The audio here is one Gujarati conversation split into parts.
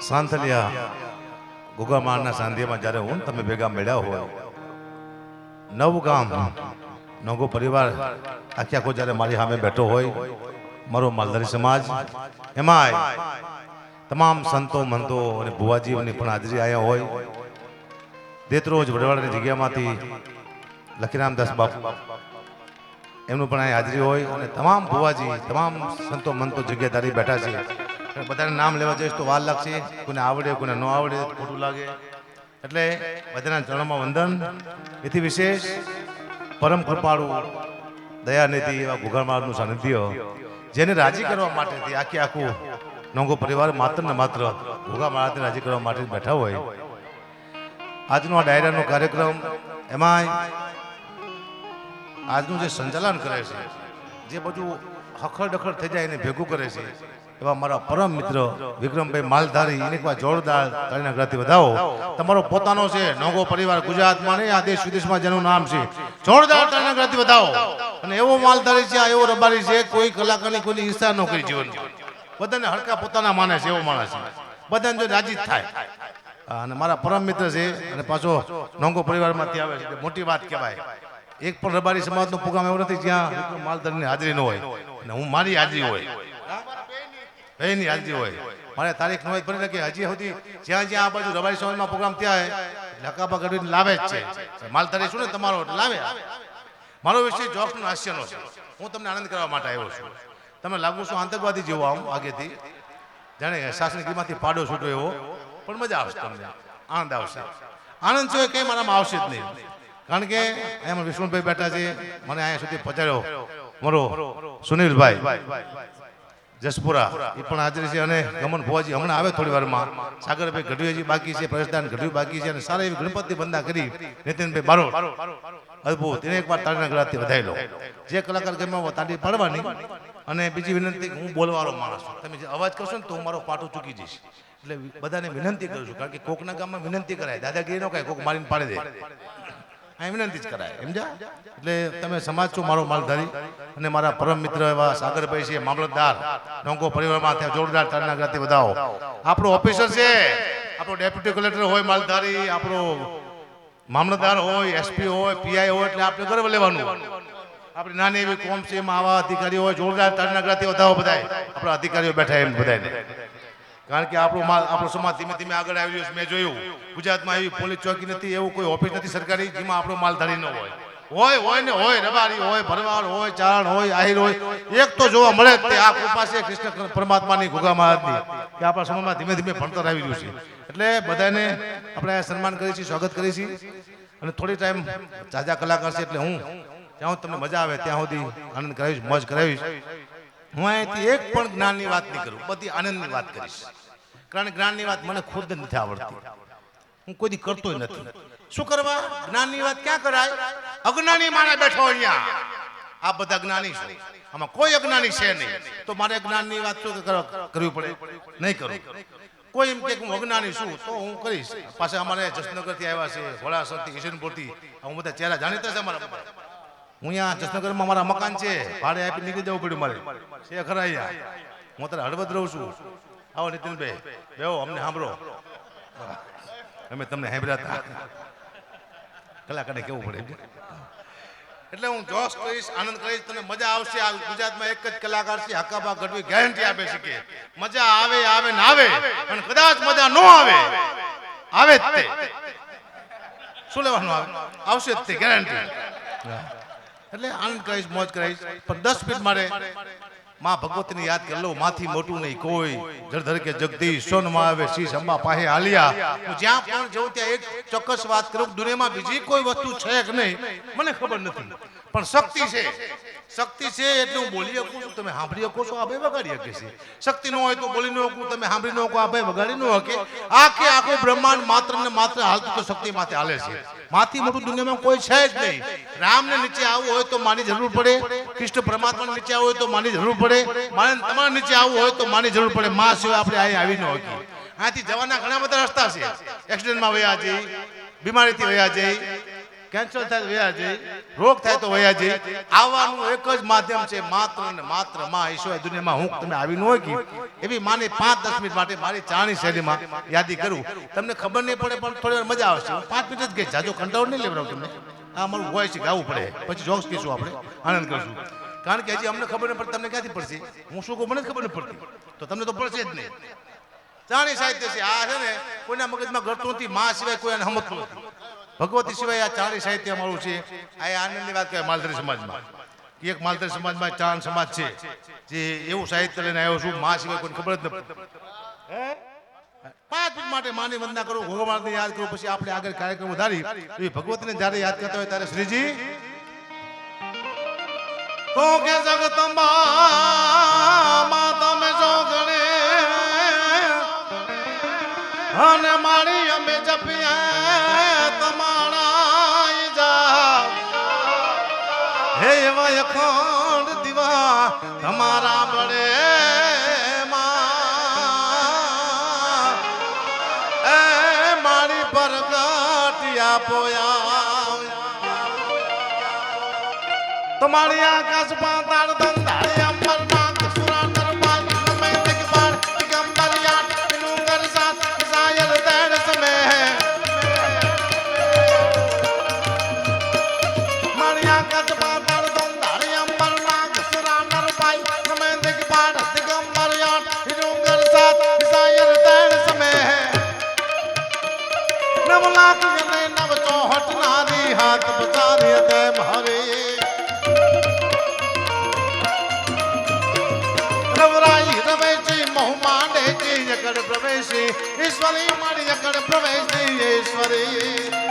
સાંથલિયા ગુગામાના સાંધિયામાં જ્યારે હું તમે ભેગા મળ્યા હોય, નવ ગામ નવો પરિવાર, આખી આખો જ્યારે મારી સામે બેઠો હોય, મારો માલધારી સમાજ એમાં તમામ સંતો, મંતો અને ભુવાજીઓની પણ હાજરી આવ્યા હોય. દેતરોજ વડવાડની જગ્યામાંથી લખીરામદાસ બાપુ એમનું પણ અહીં હાજરી હોય અને તમામ ભુવાજી, તમામ સંતો, મંતો જગ્યાધારી બેઠા છે. બધાને નામ લેવા જઈશ તો વાર લાગશે. કોને આવડે કોને ન આવડે, ખોટું લાગે. એટલે બધાના ચરણોમાં વંદન. એથી વિશેષ પરમ કૃપાળુ, દયાનિધિ એવા ગુગામાળનું સાનિધ્ય, જેને રાજી કરવા માટેથી આખી આખું નોંગો પરિવાર માત્ર ને માત્ર ગુગામાળાથી રાજી કરવા માટે બેઠા હોય. આજનો આ ડાયરાનો કાર્યક્રમ એમાંય આજનું જે સંચાલન કરે છે, જે બધું હખડ ડખડ થઈ જાય એને ભેગું કરે છે એવા મારા પરમ મિત્ર વિક્રમભાઈ માલધારી, એને કોઈ જોરદાર તાળીના વધાવો. તમારો પોતાનો છે નોગો પરિવાર ગુજરાતમાં નહીં, આ દેશ વિદેશમાં જેનું નામ છે. જોરદાર તાળીના ગળાથી વધાવો. અને એવો માલધારી છે, આ એવો રબારી છે, કોઈ કલાકારની કોઈની ઈર્ષા ન કરી જીવન. બધાને હડકા પોતાના માને છે, એવો માણસ છે. બધાને જો રાજી થાય. અને મારા પરમ મિત્ર છે, અને પાછો નોંગો પરિવારમાંથી આવે છે, મોટી વાત કહેવાય. એક પણ રબારી સમાજનો પ્રોગ્રામ એવો નથી જ્યાં માલધારીની હાજરી ન હોય. અને હું મારી હાજરી હોય. બેની હાલતી હોય. મારે તારીખ નોંધ ને કે હજી સુધી જ્યાં જ્યાં આ બાજુ રબારી સમાજમાં પ્રોગ્રામ ત્યાં લકાબા ગઢવીને લાવે જ છે. માલધારી શું ને તમારો લાવે. મારો વિષય જોક્સનો હાસ્યનો છે. હું તમને આનંદ કરવા માટે આવ્યો છું. તમે લાગુ છો આતંકવાદી જેવો આમ આગેથી. જાણે શાસનગીરીમાંથી પાડો છૂટો એવો. પણ મજા આવશે તમને. આનંદ આવશે. આનંદ છે કંઈ મારામાં આવશે જ નહીં. કારણ કે અહીંયા વિષ્ણુભાઈ બેઠા છે. મને અહીંયા સુધી પહોંચાડ્યો. મારો સુનિલભાઈ. જસપુરા. એ પણ હાજર છે અને ગમન ભુવાજી હમણાં આવે થોડી વારમાં સાગરભાઈ ગઢવીજી બાકી છે પ્રવેશદાન ગઢવી બાકી છે અને સારા એવી ગણપતિ બંધા કરી નીતિનભાઈ બારોટ. અદભુત. એને એકવાર તાળીના ગળાથી વધાઈ લો. જે કલાકાર ગમે તાળી પાડવાની. અને બીજી વિનંતી, હું બોલવાળો માણસ છું. તમે જે અવાજ કરશો ને તો હું મારો પાટો ચૂકી જઈશ. એટલે બધાને વિનંતી કરું છું, કારણ કે કોકના ગામમાં વિનંતી કરાય. દાદાગીરી ન કાંઈ કોક મારીને પાડી દે. આ કરાય સમજા એટલે તમે સમાજ છો, મારો માલધારી, અને મારા પરમ મિત્ર એવા સાગરભાઈ છે, મામલતદાર, ડોંગો પરિવારમાં ત્યાં જોરદાર તાળના ગળાથી વધાવો. આપણો ઓફિસર છે, આપણો ડેપ્યુટી કલેક્ટર હોય, માલધારી, આપણો મામલતદાર હોય, એસપી હોય, પીઆઈ હોય, એટલે આપણે ગર્વ લેવાનું. આપણે નાની એવી કોમ છે, એમાં આવા અધિકારીઓ હોય, જોરદાર તાળના ગળાથી વધાવો બધાય. આપણા અધિકારીઓ બેઠા એમ બધાને કારણ કે આપણો માલ આપણો સમાજ ધીમે ધીમે આગળ આવી રહ્યો છે. મેં જોયું, ગુજરાતમાં એવી પોલીસ ચોકી નથી, એવું કોઈ ઓફિસ નથી સરકારી, જેમાં આપણો માલધારી ન હોય. હોય હોય ને હોય, રબારી હોય, ભરવાડ હોય, ચારણ હોય, આહિર હોય. એક તો જોવા મળે જ તે આ કૃપા છે કૃષ્ણ પરમાત્માની ગુગા મહારાજની, કે આપણા સમાજમાં ધીમે ધીમે ભણતર આવી રહ્યું છે. એટલે બધાને આપણે સન્માન કરીએ છીએ, સ્વાગત કરીએ છીએ. અને થોડી ટાઈમ ઝાઝા કલાકાર છે એટલે હું ત્યાં હું તમને મજા આવે ત્યાં સુધી આનંદ કરાવીશ, મોજ કરાવીશ. હું અહીંથી એક પણ જ્ઞાનની વાત નહીં કરું, બધી આનંદની વાત કરીશ. કારણ જ્ઞાનની વાત મને ખુદ નથી આવડતી. હું કોઈ કરતો નથી. શું કરવા? જ્ઞાનની વાત ક્યાં કરાય? અજ્ઞાની માણસ બેઠો અહીંયા. આ બધા જ્ઞાની છે. આમાં કોઈ અજ્ઞાની છે નહીં. તો મારે જ્ઞાનની વાત શું કર- કરવી પડે? નહીં કરું. કોઈ એમ કે હું અજ્ઞાની છું, તો હું કરીશ. પાછા અમારે જસનગરથી આવ્યા છે, વડાસરથી, કિશનપુરથી. હું બધા ચહેરા જાણીતા છે અમારા હું અહીંયા જસનગરમાં મારા મકાન છે. ભાડે આપી નીકળી જવું પડ્યું મારે. છે ખરા અહીંયા હું અત્યારે હળવદ રહું છું. આવો નીતિનભાઈ. બેહો અમને સાંભળો. અમે તમને સાંભળ્યા હતા. કલાકારને કેવું પડે એટલે હું જોશ કરીશ આનંદ કરીશ તને મજા આવશે. આ ગુજરાતમાં એક જ કલાકાર છે હકાબા ગઢવી ગેરંટી આપે છે કે મજા આવે આવે ને આવે અને કદાચ મજા ન આવે આવે જ તે. શું લેવાનું આવે? આવશે જ તે ગેરંટી એટલે આનંદ કરીશ મોજ કરીશ પણ દસ મિનિટ મારે માં ભગવતીને યાદ કરી લો, માથી મોટું નહીં કોઈ. જળધર કે જગદીશ, સોનમાં આવે, શીશ અંબા પાસે હાલ્યા. હું જ્યાં પણ જઉં ત્યાં એક ચોક્કસ વાત કરું દુનિયામાં બીજી કોઈ વસ્તુ છે કે નહીં? મને ખબર નથી. પણ શક્તિ છે. શક્તિ છે. એટલે હું બોલી શકું છું. તમે સાંભળી શકો છો આ ભાઈ વગાડી શકે છે. શક્તિ ન હોય તો બોલી ન શકું તમે સાંભળી ન શકો આ ભાઈ વગાડી ન શકે આખે આખું બ્રહ્માંડ માત્ર ને માત્ર હાલતું તો શક્તિ માથે હાલે છે. માથી મોટું દુનિયામાં કોઈ છે જ નહીં. રામને નીચે આવવું હોય તો માની જરૂર પડે. કૃષ્ણ પરમાત્મા નીચે આવવું હોય તો માની જરૂર પડે. મારે તમારે નીચે આવવું હોય તો માની જરૂર પડે. માં સિવાય આપણે અહીં આવી ન શકીએ. અહીંયાથી જવાના ઘણા બધા રસ્તા છે. એક્સિડન્ટમાં વયા જઈ બીમારીથી વયા જઈ કેન્સર થાય તો રોગ થાય તો વયા આવવાનું એક જ માધ્યમ છે, માત્ર ને માત્રમાં ઈશ્વર દુનિયામાં હું તમે આવી ન હોય કે એવી માની પાંચ દસ મિનિટ માટે મારી ચાણી શૈલીમાં યાદી કરું. તમને ખબર નહીં પડે, પણ થોડી વાર મજા આવશે. પાંચ મિનિટ જ ગઈ જાજો કંટાળો નહીં લેવડાવું તમને. આ અમારું વોઇસ ગાવું પડે. પછી જોક્સ કહીશું આપણે. આનંદ કરશું. કારણ કે હજી અમને ખબર નહીં પડે, તમને ક્યાંથી પડશે? હું શું કહું, મને ખબર નહીં પડતી. તો તમને તો પડશે જ નહીં. ચાણી સાહિત્ય છે. આ છે ને, કોઈના મગજમાં ઘટતું નથી માં સિવાય કોઈ એને સમજતું નથી. ભગવતી સિવાય આ ચાણી સાહિત્ય અમારું છે. આ આનંદની વાત કહેવાય માલધારી સમાજમાં. એક માલધારી સમાજમાં ચાણ સમાજ છે જે એવું સાહિત્ય લઈને આવ્યો છું મા સિવાય કોઈને ખબર જ નથી? પાંચ મિનિટ માટે માની વંદના કરું ભગવાનને યાદ કરું પછી આપણે આગળ કાર્યક્રમ વધારી. એ ભગવતીને જ્યારે યાદ કરતા હોય ત્યારે શ્રીજી તો કે જગતમાં તમે જો ગણે અને મારી અમે જપીએ. હે એવા અખંડ દીવા તમારા બળે મારી પરગટિયા પોયા. તમારી આકાશ પાતાળ ધંધાળી પ્રવેશી ઈશ્વરી મારી પ્રવેશ પ્રવેશી ઈશ્વરી.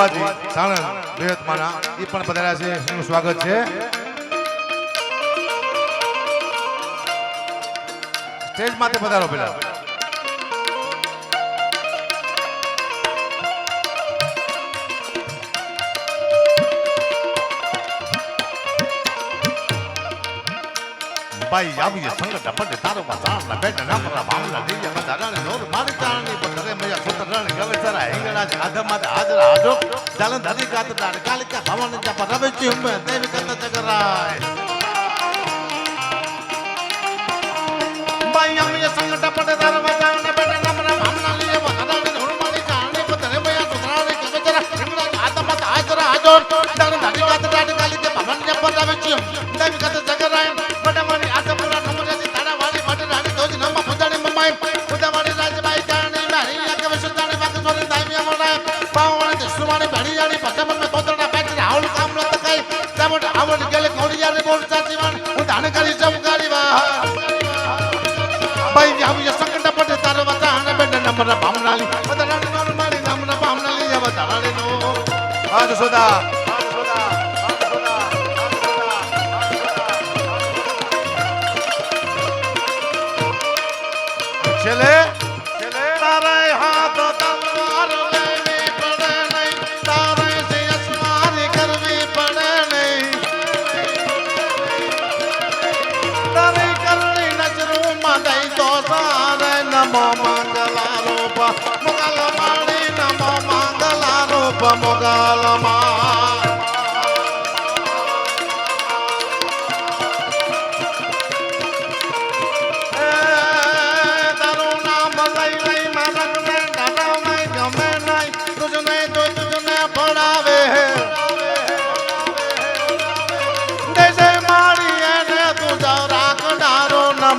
ભુવાજી સાણંદ બેહતમાના એ પણ પધાર્યા છે. એનું સ્વાગત છે. સ્ટેજ માથે પધારો પેલા ભાઈ આવી સંગત પટે તારો બાજાર ના બેટા ના પરા ભાવના દીયા બધા રાણી નોર મારી ચારણી પતરે મૈયા સુતર રાણી ગવે સરા હેંગડા જ આધા માથે હાજરા હાજો ચાલન ધરી કાત દાડ કાલિકા ભવન જપ રવે ચિંબે દેવી કત જગરાય ભાઈ આવી સંગત પટે તારો બાજાર ના બેટા ના પરા ભાવના લીએ બધા રાણી નોર મારી ચારણી પતરે મૈયા સુતર રાણી ગવે સરા હેંગડા જ આધા માથે હાજરા હાજો ચાલન ધરી કાત દાડ કાલિકા ભવન જપ રવે ચિંબે દેવી કત જગરાય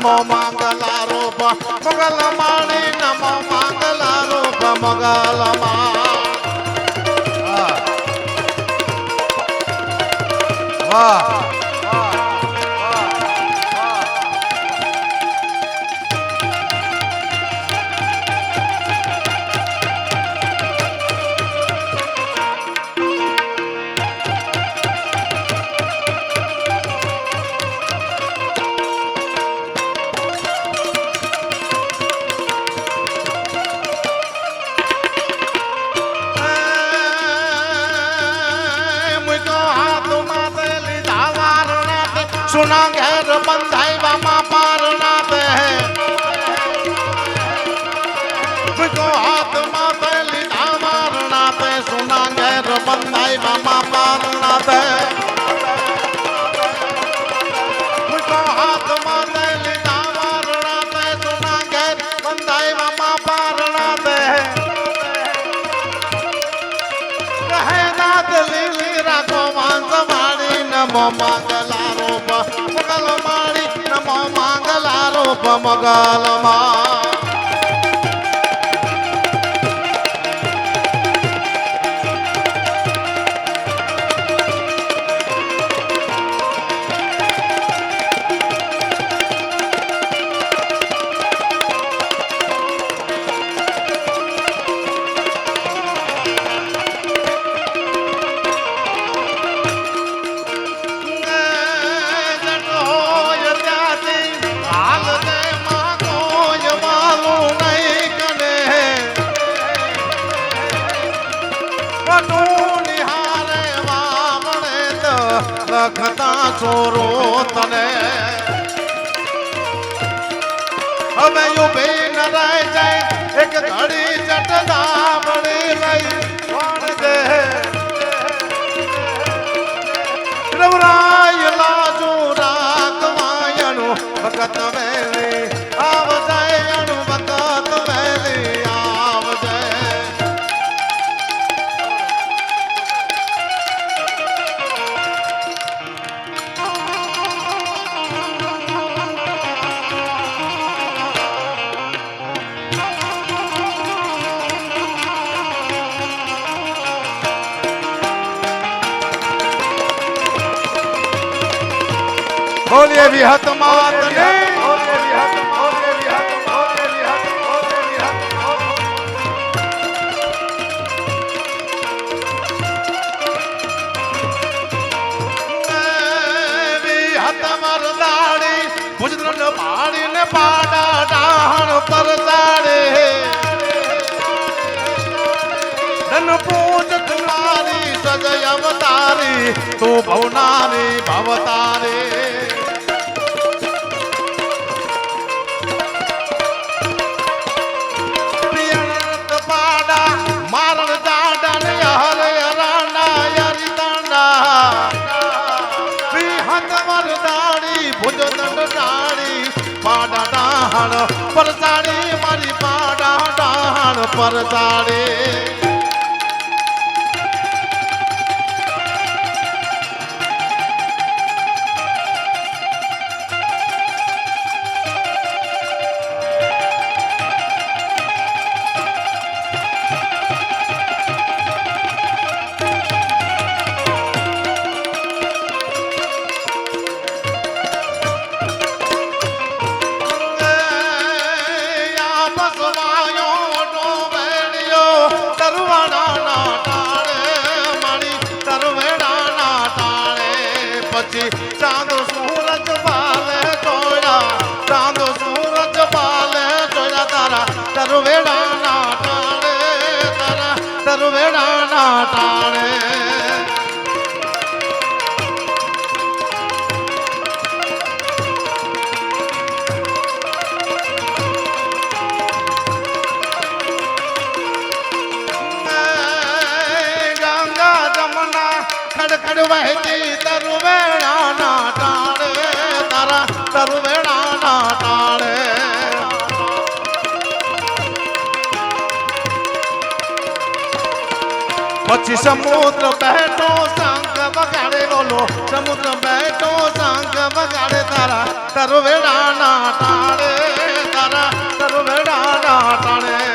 નમો માંગલા રૂપ મોગલ માણી નમો માંગલા રૂપ મોગલ વાહ સુના ઘેર બંધાઈવામાં દે મુકો હાથમાં તે લીધા વારણાતે સુના ઘેર બંધાઈવામાં દે મુકો હાથમાં તે લીધા વારણાતે સુના ઘેર બંધાઈવામાં દે કહે નાદ લીલી રાખો વાંસ માડી નમો મંગલા રૂપ મગલ માડી નમો મંગલા રૂપ મગલમાં લખતા ચોરો તને. હવે યુ ન નરાય જાય એક ઘડી જટ ભુજદ્રન પાડીને પાડા ડાહણ પર તાડે ધન પૂજ કુમારી સજય અવતારી, તું ભવનારી ભવતારી. ભુજ પાડા પરતાડે મારી પાડા ડાણ પરતાડે ડાહણ પરસાડી મારી પાડા ડાહણ પરસાડી પછી ચાંદ સૂરજ પાલે જોયા ચાંદ સૂરજ પાલે તરવેડા ના તરવેડા ના ખડખડ વહેતી તરુવેણાના ટાળે તારા તરુવેણાના ટાળે પછી સમુદ્ર બેઠો શંખ વગાડે બોલો. સમુદ્ર બેઠો શંખ વગાડે તારા તરુવેણાના ટાળે તારા તરુવેણાના ના નારદ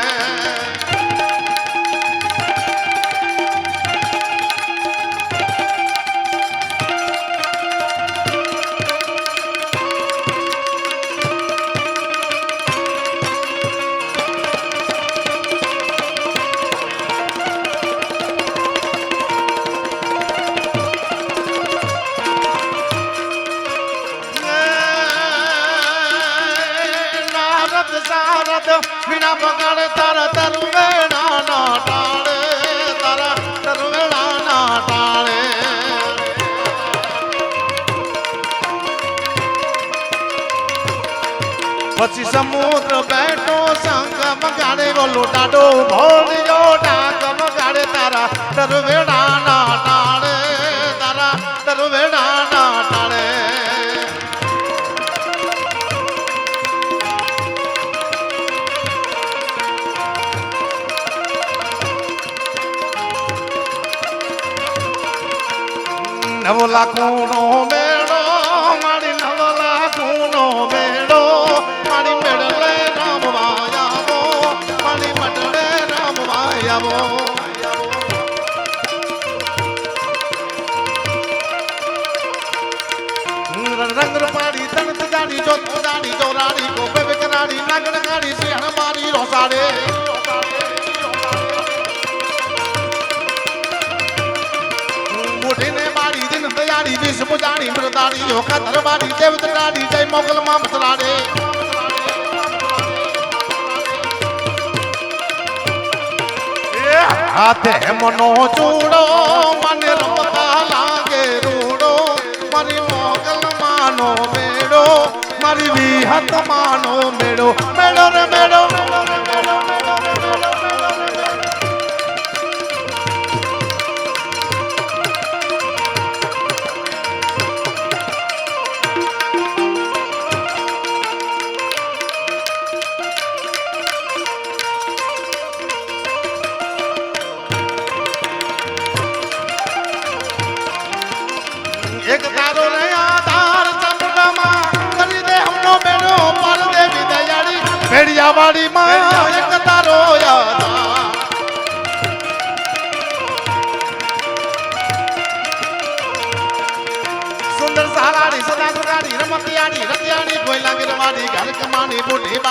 બોલો ટાડો ભોળિયો ડાક બગાડે તારા તરવેડા ના ટાળે તારા તરવેડા ના ટાળે. નવ લાખનો મુજાણી મૃદાણી હોકા ધરવાડી દેવ તરાડી જય મોગલ માં મસલાડે. હાથે મનો ચૂડો, મને રમતા લાગે રૂડો. મારી મોગલ માનો મેળો, મારી વિહત માનો મેળો. મેળો રે, મેળો મેળો રે, મેળો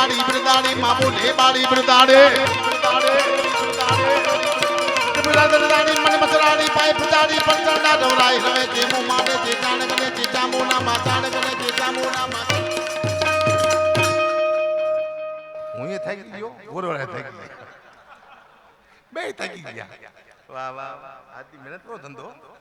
બુઢી બાડી બૃદાડી માં ગોરવાળા થઈ ગયા. બે થઈ ગયા. વાહ વાહ વાહ. મહેનત નો ધંધો.